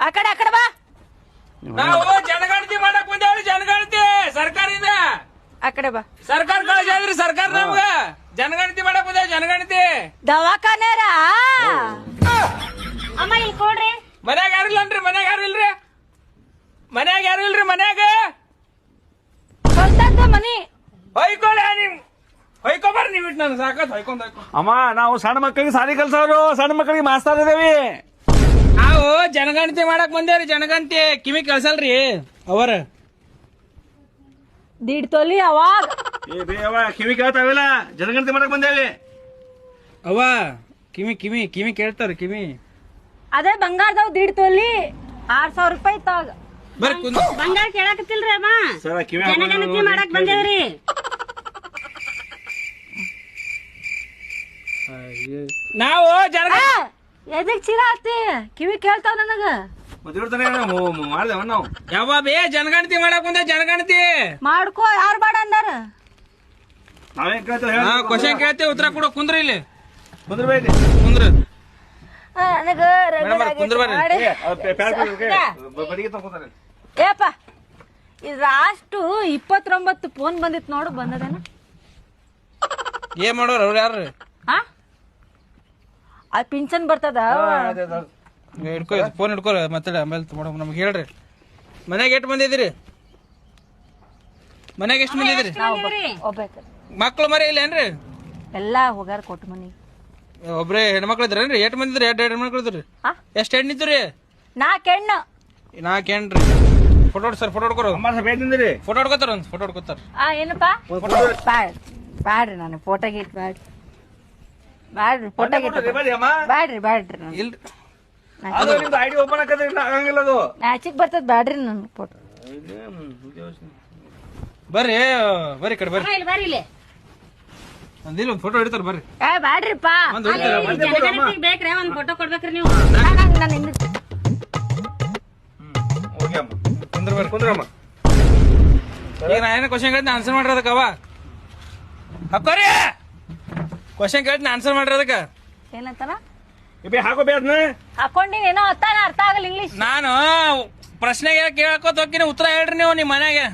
ಆ ಕಡೆ ಆ ಕಡೆ ಬಾ. ನಾವು ಜನಗಣತಿ ಮಾಡಕ್ ಬಂದೇವ್ರಿ ಜನಗಣತಿ. ಸರ್ಕಾರ ಆ ಕಡೆ ಬಾ. ಸರ್ಕಾರ ಕಳಿಸ್ರಿ ಸರ್ಕಾರ ನಮ್ಗ. ಜನಗಣತಿ ಮಾಡಕ್ ಬಂದೇವ್ ಜನಗಣತಿ. ದವಾಖಾನೆರ ಅಮ್ಮ ಇಲ್ಲಿ ಕೊಡ್ರಿ. ಮನ್ಯಾಗ ಯಾರು ಇಲ್ಲನ್ರಿ ಮನ್ಯಾಗ ಯಾರು ಇಲ್ರಿ? ಮನ್ಯಾಗ ಯಾರು ಇಲ್ರಿ ಮನ್ಯಾಗ? ಸ್ವಂತದ ಮನಿ. ಹೊಯ್ಕೊಳ ನಿಮ್. ಹೊಯ್ಕೊಬಾರ ನೀವ್ ಇಟ್ಟು ನಾನು ಸಾಕತ್ ಹೊಯ್ಕೊಂಡ್ ಹೊಯ್ಕೊಂಡ್. ಅಮ್ಮ ನಾವು ಸಣ್ಣ ಮಕ್ಕಳಿಗೆ ಸಾಲಿ ಕಲ್ಸೋರು ಸಣ್ಣ ಮಕ್ಕಳಿಗೆ ಮಾಸ್ತಾರ ಇದೇವಿ. ಜನಗಣತಿ ಮಾಡಕ್ ಬಂದೇವ್ರಿ ಜನಗಣತಿ. ಕಿವಿ ಕೇಳ್ಸಲ್ರಿ ಅವರ. ದೀಡ್ ತೊಲಿ ಅವಾಗ ಏ ಬೇ ಅವ್ವ ಕಿವಿ ಕೇಳ್ತಾವಿಲ್ಲ? ಜನಗಣತಿ ಮಾಡಕ್ ಬಂದೇವಿ ಅವ ಕಿವಿ ಕಿವಿ ಕಿವಿ ಕೇಳ್ತಾರ ಕಿವಿ. ಅದೇ ಬಂಗಾರದವ್ ದೀಡ್ ತೊಲಿ. ಆರ್ ಸಾವಿರ ರೂಪಾಯಿ ತಾಗ ಕುಂದ ಬಂಗಾರ ಕೇಳಾಕತ್ತಿಲ್ರಿ ಅಮ್ಮ ಸರ ಕಿವಿ ಜನಗಣತಿ ಮಾಡಕ್ ಬಂದೇವ್ರಿ. ನಾವು ಜನ ಎದಕ್ ಚೀಲ ಆತಿ ಕಿವಿ ಕೇಳ್ತಾವ ನನಗ. ಮದುವೆ ಮಾಡ್ದೇವ ನಾವು. ಯಾವ ಬೇ ಜನಗಣತಿ ಮಾಡಕ್ ಜನಗಣತಿ. ಮಾಡ್ಕೋ ಯಾರು ಬೇಡ ಅಂದಾರ? ನಾವೇನ್ ಕೇಳ್ತೇವೆ ಹಾ ಕ್ವಶನ್ ಕೇಳ್ತೇವೆ ಉತ್ತರ ಕೊಡೋ ಕುಂದ್ರ ಇಲ್ಲಿ. ಕುಂದ್ರ. ಬೇಡಿ ಕುಂದ್ರ ನನಗ ಮೇಡಮ್, ಆಗೈತಿ. ಕುಂದ್ರ ಬರ್ರಿ. ಬಡಿಗೆ ತಗೋತಾರೆ ಏಪ್ಪ ಇದ್ರ ಅಷ್ಟು ಇಪ್ಪತ್ತೊಂಬತ್ತು ಫೋನ್ ಬಂದಿತ್ ನೋಡು ಬಂದದೇನ? ಏನ್ ಮಾಡೋರು ಅವ್ರು ಯಾರು ಆ ಪಿಂಚನ್ ಬರ್ತದ? ಹಿಡ್ಕೊ ಫೋನ್ ಹಿಡ್ಕೊ ಮತ್ತೆ ಆಮೇಲೆ ಮಾಡೋಣ ನಮ್ಗೆ ಹೇಳ್ರಿ. ಮನೆಗೆ ಎಷ್ಟು ಮಂದಿ ಇದ್ದೀರಿ ಮನ್ಯಾಗ ಎಷ್ಟು ಮಂದಿ ಇದ್ದೀರಿ ಮಕ್ಳು ಮರಿ ಇಲ್ಲೇನ್ರಿ ಎಲ್ಲಾ ಹೋಗ್ಯಾರ ಕೊಟ್ಟು ಮನಿ ಒಬ್ರೇ ಹೆಣ್ಮಕ್ಳು ಇದ್ರೇನ್ರಿ ಎಷ್ಟು ಮಂದಿ ಇದ್ರಿ? ಎರಡು ಎರಡು ಹೆಣ್ಮಕ್ಳು ಇದ್ರಿ? ಹಾ? ಎಷ್ಟು ಹೆಣ್ಣು ಇದ್ರಿ ನಾಲ್ಕು ಹೆಣ್ಣು ನಾಲ್ಕು ಹೆಣ್ರಿ ಫೋಟೋ ಸರ್ ಫೋಟೋ ಹೊಡ್ಕೊರು ಫೋಟೋ ಹೊಡ್ಕೊತಾರ ಒಂದು ಫೋಟೋ ಹೊಡ್ಕೊತಾರ. ಆ ಏನಪ್ಪ? ಬ್ಯಾಡ್ ಬ್ಯಾಡ್ರಿ ನಾನು ಫೋಟೋ ಗೀಟ್ ಬ್ಯಾಡ್ ಬ್ಯಾಡ್ರಿ ಫೋಟೋ ಗೀಟ್ ಬೇಡಿ ಅಮ್ಮ. ಬ್ಯಾಡ್ರಿ ಬ್ಯಾಡ್ರಿ ನಾನು. ಇಲ್ರಿ. ಅದು ನಿಮ್ದು ಐಡಿ ಓಪನ್ ಹಾಕದ್ರಿ ಆಗಂಗಿಲ್ಲ ಅದು. ನಾಚಿಕ್ ಬರ್ತದ ಬ್ಯಾಡ್ರಿ ನನ್ ಫೋಟೋ ಬರ್ರಿ ಬರ್ರಿ ಕಡೆ ಬರ್ರಿ. ಇಲ್ಲಿ ಬರ್ರಿ ಇಲ್ಲಿ. ಒಂದಿಲ್ಲ ಒಂದು ಫೋಟೋ ಹಿಡಿತಾರ ಬರ್ರಿ. ಏ ಬ್ಯಾಡ್ರಿಪ್ಪ ಒಂದು ಬೇಕ್ರಿ ಒಂದ್ ಫೋಟೋ ಕೊಡ್ಬೇಕ್ರಿ ನೀವು. ನಾನು ಇನ್ನು ಓಕೆ ಅಮ್ಮ. ಕುಂದ್ರ ಬರ್ರಿ ಕುಂದ್ರಮ್ಮ ಈಗ ನಾ ಏನೋ ಕ್ವಶನ್ ಆನ್ಸರ್ ಮಾಡ್ರಿ ಅದಕ್ಕೆ ಅವ. ಅಕ್ಕೋರಿ ಕ್ವಶನ್ ಕೇಳ್ತೀನಿ ಆನ್ಸರ್ ಮಾಡ್ರಿ ಅದಕ್ಕೆ. ಏನಂತಾರ ಬೇ ಹಾಕೋ ಬೇ ಅದನ್ನ. ಹಾಕೊಂಡಿನಿ ಏನೋ ಅತ್ತಾನ ಅರ್ಥ ಆಗಲ್ಲ ಇಂಗ್ಲಿಷ್ ನಾನು ಪ್ರಶ್ನೆಗೆ ಕೇಳಕೋತ ಹೋಗ್ತೀನಿ ಉತ್ತರ ಹೇಳ್ರಿ ನೀವು ನಿಮ್ಮ ಮನೆಗೆ.